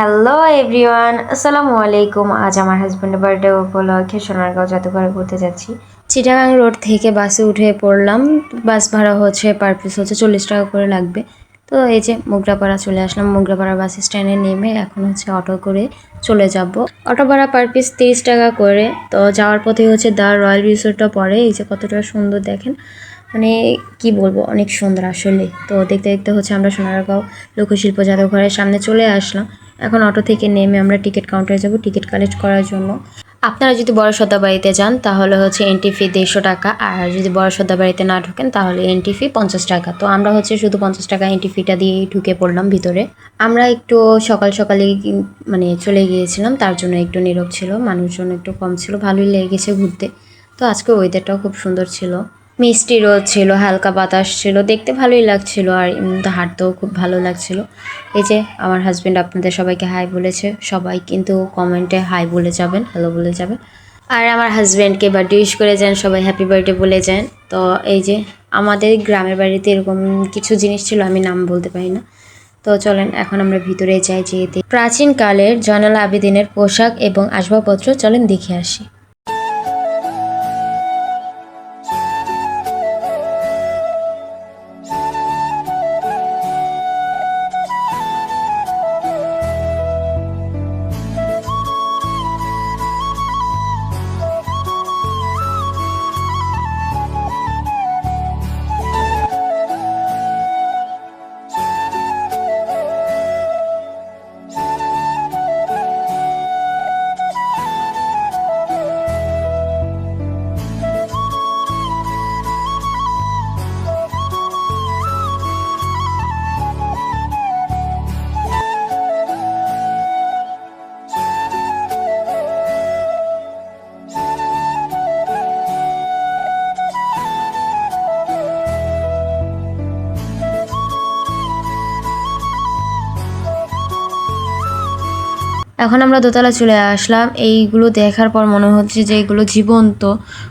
Hello everyone আসসালামু আলাইকুম আজ আমার হাজব্যান্ডের বার্থডে উপলক্ষে সোনারগাঁও জাদুঘরে ঘুরতে যাচ্ছি। চিটাগাং রোড থেকে বাসে উঠে পড়লাম। বাস ভাড়া হচ্ছে পার পিস হচ্ছে চল্লিশ টাকা করে লাগবে। তো এই যে মুগরাপাড়া চলে আসলাম। মুগরাপাড়া বাস স্ট্যান্ডে নেমে এখন হচ্ছে অটো করে চলে যাব। অটো ভাড়া পার পিস তিরিশ টাকা করে। তো যাওয়ার পথে হচ্ছে দ্য রয়্যাল রিসোর্টটা পড়ে। এই যে কতটা সুন্দর দেখেন। মানে কি বলব, অনেক সুন্দর আসলে। তো দেখতে দেখতে হচ্ছে আমরা সোনারগাঁও লোকশিল্প জাদুঘরের সামনে চলে আসলাম। এখন অটো থেকে নেমে আমরা টিকিট কাউন্টারে যাব, টিকিট কালেক্ট করার জন্য। আপনারা যদি বড় সদ্দা বাড়িতে যান, তাহলে হচ্ছে এন্ট্রি ফি দেড়শো টাকা। আর যদি বড় সদ্দা বাড়িতে না ঢোকেন, তাহলে এন্ট্রি ফি পঞ্চাশ টাকা। তো আমরা হচ্ছে শুধু পঞ্চাশ টাকা এন্ট্রি ফিটা দিয়েই ঢুকে পড়লাম ভিতরে। আমরা একটু সকাল সকালে মানে চলে গিয়েছিলাম, তার জন্য একটু নীরব ছিল, মানুষজন একটু কম ছিল, ভালোই লেগেছে ঘুরতে। তো আজকে ওয়েদারটাও খুব সুন্দর ছিল। মিষ্টি রোদ ছিল হালকা বাতাস ছিল, দেখতে ভালোই লাগছিল আর এমনিতে হাঁটতেও খুব ভালো লাগছিল। এই যে আমার হাজব্যান্ড আপনাদের সবাইকে হাই বলেছে, সবাই কিন্তু কমেন্টে হাই বলে যাবেন হ্যালো বলে যাবেন। আর আমার হাজব্যান্ডকে বার্থডে উইশ করে যান, সবাই হ্যাপি বার্থডে বলে যান। তো এই যে আমাদের গ্রামের বাড়িতে এরকম কিছু জিনিস ছিল, আমি নাম বলতে পারি না। তো চলেন, এখন আমরা ভিতরে যাই যেতে। প্রাচীনকালের জয়নাল আবেদিনের পোশাক এবং আসবাবপত্র, চলেন দেখে আসি। এখন আমরা দোতলা চলে আসলাম। এইগুলো দেখার পর মনে হচ্ছে যে এগুলো জীবন্ত।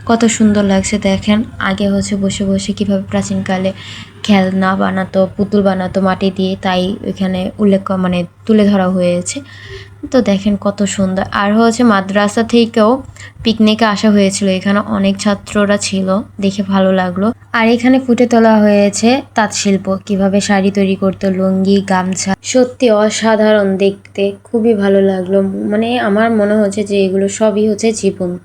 কত সুন্দর লাগছে, দেখেন। আগে হচ্ছে বসে বসে কীভাবে প্রাচীনকালে খেলনা বানাতো, পুতুল বানাতো মাটি দিয়ে, তাই এখানে উল্লেখ মানে তুলে ধরা হয়েছে। তো দেখেন কত সুন্দর। আর হচ্ছে মাদ্রাসা থেকেও পিকনিকে আসা হয়েছিল। এখানে অনেক ছাত্ররা ছিল, দেখে ভালো লাগল। আর এখানে ফুটে তোলা হয়েছে তাঁত শিল্প কীভাবে শাড়ি তৈরি করতো, লুঙ্গি, গামছা। সত্যি অসাধারণ দেখতে, খুবই ভালো লাগল। মানে আমার মনে হচ্ছে যে এগুলো সবই হচ্ছে জীবন্ত।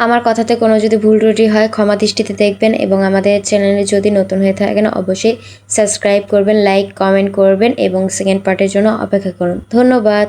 আমার কথাতে কোনো যদি ভুল ত্রুটি হয়, ক্ষমা দৃষ্টিতে দেখবেন এবং আমাদের চ্যানেলে যদি নতুন হয়ে থাকেন, অবশ্যই সাবস্ক্রাইব করবেন, লাইক, কমেন্ট করবেন এবং সেকেন্ড পার্টের জন্য অপেক্ষা করুন। ধন্যবাদ।